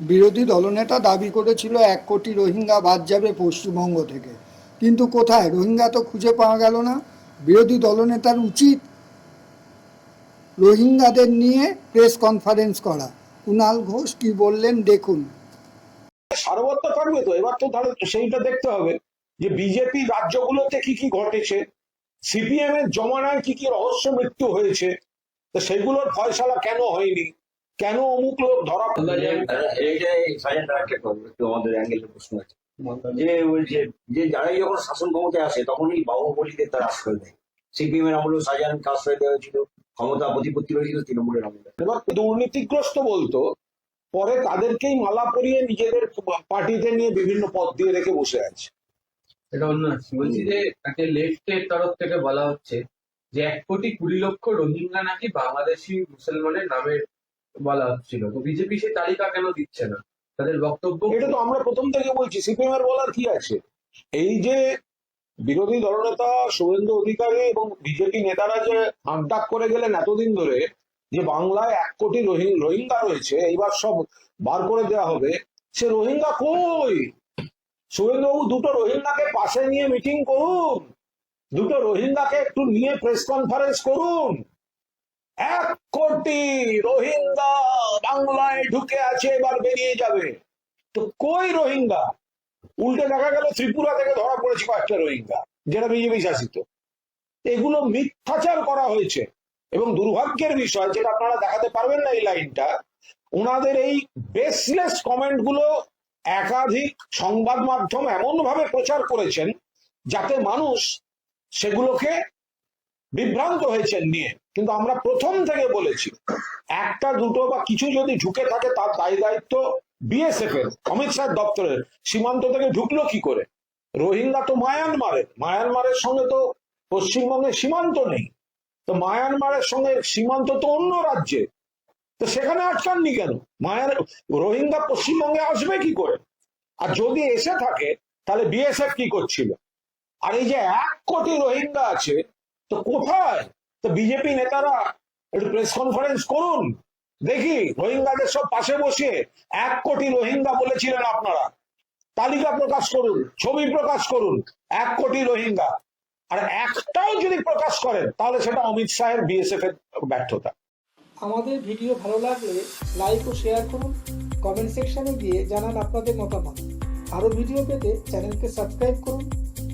বিরোধী দলনেতা দাবি করেছিল এক কোটি রোহিঙ্গা বাদ যাবে পশ্চিমবঙ্গ থেকে। কিন্তু কোথায়? রোহিঙ্গা তো খুঁজে পাওয়া গেল না। বিরোধী দলনেতার উচিত রোহিঙ্গাদের নিয়ে প্রেস কনফারেন্স করা। কুণাল ঘোষ কি বললেন দেখুন। সারবত্য থাকবে তো, এবার তো তাহলে সেইটা দেখতে হবে যে বিজেপি রাজ্যগুলোতে কি কি ঘটেছে সিপিএম এর জমানায় কি কি রহস্য মৃত্যু হয়েছে, তো সেগুলোর ফয়সালা কেন হয়নি? কেন অমুক লোক ধরা আমাদের অ্যাঙ্গেলের প্রশ্ন আছে। যে বলছে যে যারাই যখন শাসন ক্ষমতায় আসে তখনই বাহুবলীদের তারা আশ্রয় দেয় সিপিএম এর আমলেও শাহজাহানকে আশ্রয় দেওয়া হয়েছিল ক্ষমতা প্রতিপত্তি হয়েছিল তৃণমূলের আমলে। এবার দুর্নীতিগ্রস্ত বলতো পরে তাদেরকেই মালা পরিয়ে নিজেদের পার্টিতে নিয়ে বিভিন্ন পদ দিয়ে রেখে বসে আছে। এটা অন্য বলছি যে তাকে লেফটের তরফ থেকে বলা হচ্ছে যে এক কোটি কুড়ি লক্ষ রোহিঙ্গা নাকি বাংলাদেশি মুসলমানের নামে বলা হচ্ছিল। তো বিজেপি সেই তালিকা কেন দিচ্ছে না? তাদের বক্তব্য এটা তো আমরা প্রথম থেকে বলছি, সিপিএম এর বলার কি আছে? এই যে বিরোধী দলনেতা শুভেন্দু অধিকারী এবং বিজেপি নেতারা যে আড্ডাক করে গেলেন এতদিন ধরে, যে বাংলায় এক কোটি রোহিঙ্গা রয়েছে, এইবার সব বার করে দেওয়া হবে, সে রোহিঙ্গা কই? শুভেন্দুবাবু দুটো রোহিঙ্গাকে পাশে নিয়ে মিটিং করুন, দুটো রোহিঙ্গাকে একটু নিয়ে প্রেস কনফারেন্স করুন এক কোটি রোহিঙ্গা বাংলায় ঢুকে আছে, এবার বেরিয়ে যাবে। তো কই রোহিঙ্গা? উল্টে দেখা গেল ত্রিপুরা থেকে ধরা পড়েছে কয়েকটা রোহিঙ্গা, যেটা বিজেপি শাসিত। এগুলো মিথ্যাচার করা হয়েছে। এবং দুর্ভাগ্যের বিষয়, যেটা আপনারা দেখাতে পারবেন না এই লাইনটা, ওনাদের এই বেসলেস কমেন্টগুলো একাধিক সংবাদ মাধ্যম এমন ভাবে প্রচার করেছেন, যাতে মানুষ সেগুলোকে বিভ্রান্ত হয়েছেন নিয়ে। কিন্তু আমরা প্রথম থেকে বলেছি, একটা দুটো বা কিছু যদি ঢুকে থাকে তার দায় দায়িত্ব বিএসএফ এর, অমিত শাহ দপ্তরের। সীমান্ত থেকে ঢুকলো কি করে? রোহিঙ্গা তো মায়ানমারের। মায়ানমারের সঙ্গে তো পশ্চিমবঙ্গের সীমান্ত নেই। তো মায়ানমারের সঙ্গে সীমান্ত তো অন্য রাজ্যে তো সেখানে আটকাননি কেন? মায়ান, রোহিঙ্গা পশ্চিমবঙ্গে আসবে কি করে? আর যদি এসে থাকে, তাহলে বিএসএফ কি করছিল? আর এই যে এক কোটি রোহিঙ্গা আছে তো কোথায়? তো বিজেপি নেতারা একটু প্রেস কনফারেন্স করুন। দেখি রোহিঙ্গাদের সব পাশে বসিয়ে এক কোটি রোহিঙ্গা বলেছিলেন আপনারা। তালিকা প্রকাশ করুন, ছবি প্রকাশ করুন, এক কোটি রোহিঙ্গা। আর একটাও যদি প্রকাশ করেন, তাহলে সেটা অমিত শাহের বিএসএফ এর ব্যর্থতা। আমাদের ভিডিও ভালো লাগলে লাইক ও শেয়ার করুন কমেন্ট সেকশনে গিয়ে জানান আপনাদের মতামত। আরও ভিডিও পেতে চ্যানেলকে সাবস্ক্রাইব করুন।